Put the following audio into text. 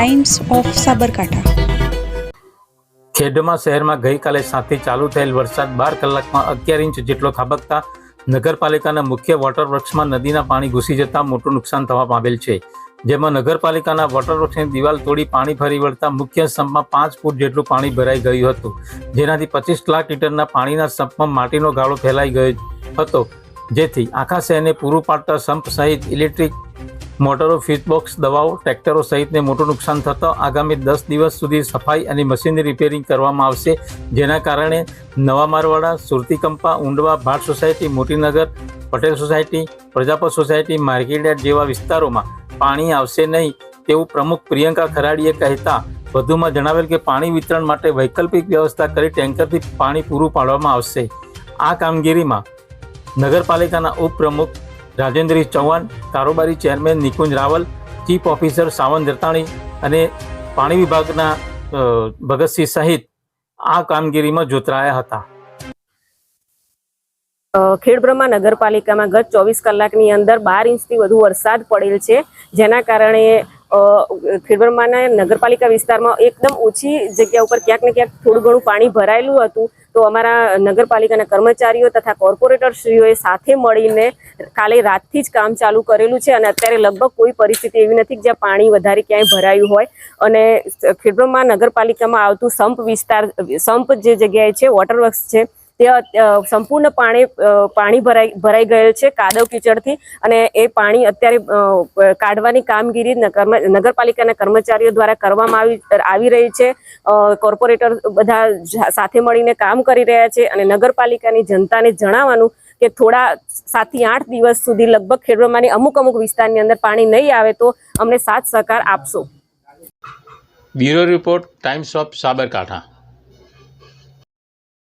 Times of Sabarkantha ખેડમાં શહેરમાં ગઈકાલે સાંજથી ચાલુ થયેલ વરસાદ બાર કલાકમાં અગિયાર ઇંચ જેટલો ખાબકતા નગરપાલિકાના મુખ્ય વોટર વર્ક્સમાં નદીના પાણી ઘૂસી જતા મોટું નુકસાન થવા પામેલ છે. જેમાં નગરપાલિકાના વોટર વર્ક્સની દિવાલ તોડી પાણી ફરી વળતા મુખ્ય સંપમાં પાંચ ફૂટ જેટલું પાણી ભરાઈ ગયું હતું. જેનાથી પચીસ લાખ લીટરના પાણીના સંપમાં માટીનો ગાળો ફેલાઈ ગયો હતો. જેથી આખા શહેરને પૂરું પાડતા સંપ સહિત ઇલેક્ટ્રિક મોટરો ફ્યુઝબોક્સ દવાઓ, ટ્રેક્ટરો સહિતને મોટું નુકસાન થતાં આગામી દસ દિવસ સુધી સફાઈ અને મશીનરી રિપેરિંગ કરવામાં આવશે. જેના કારણે નવા Marwada Suratikampa, Undva, Bhat society Motinagar Patel society, Prajapat society market yard જેવા વિસ્તારોમાં પાણી આવશે નહીં તેવું પ્રમુખ પ્રિયંકા ખરાડીએ કહેતા વધુમાં જણાવેલ કે પાણી વિતરણ માટે વૈકલ્પિક વ્યવસ્થા કરી ટેન્કરથી પાણી પૂરું પાડવામાં આવશે. આ કામગીરીમાં નગરપાલિકાના ઉપપ્રમુખ રાજેન્દ્ર ચૌહાણ, કારોબારી chairman Nikunj Raval, chief officer Sawant Jartani અને પાણી વિભાગના ભગતસિંહ સહિત આ કામગીરીમાં જોતરાયા હતા. ખેડબ્રહ્મા નગરપાલિકામાં ગત ચોવીસ કલાકની અંદર બાર ઇંચથી વધુ વરસાદ પડેલ છે, જેના કારણે ખેડબ્રહ્માના નગરપાલિકા વિસ્તારમાં એકદમ ઓછી જગ્યા ઉપર ક્યાંક ને ક્યાંક થોડું ઘણું પાણી ભરાયેલું હતું. તો અમારા નગરપાલિકાના કર્મચારીઓ તથા કોર્પોરેટરશ્રીઓએ સાથે મળીને કાલે રાતથી જ કામ ચાલુ કરેલું છે અને અત્યારે લગભગ કોઈ પરિસ્થિતિ એવી નથી કે જ્યાં પાણી વધારે ક્યાંય ભરાયું હોય. અને ખેડબ્રહ્મા નગરપાલિકામાં આવતું સંપ વિસ્તાર, સંપ જે જગ્યાએ છે વોટર વર્ક્સ છે સંપૂર્ણ પાણી પાણી ભરાઈ ભરાઈ ગયેલ છે કાદવ કીચડથી અને એ પાણી અત્યારે કાઢવાની કામગીરી નગરપાલિકાના કર્મચારીઓ દ્વારા કરવામાં આવી આવી રહી છે. કોર્પોરેટર બધા સાથે મળીને કામ કરી રહ્યા છે અને નગરપાલિકાની જનતાને જણાવવાનું કે થોડા સાતથી આઠ દિવસ સુધી લગભગ ખેડબ્રહ્માની અમુક અમુક વિસ્તારની અંદર પાણી નહીં આવે તો અમને સાથ સહકાર આપશો. Bureau report, Times of Sabarkantha.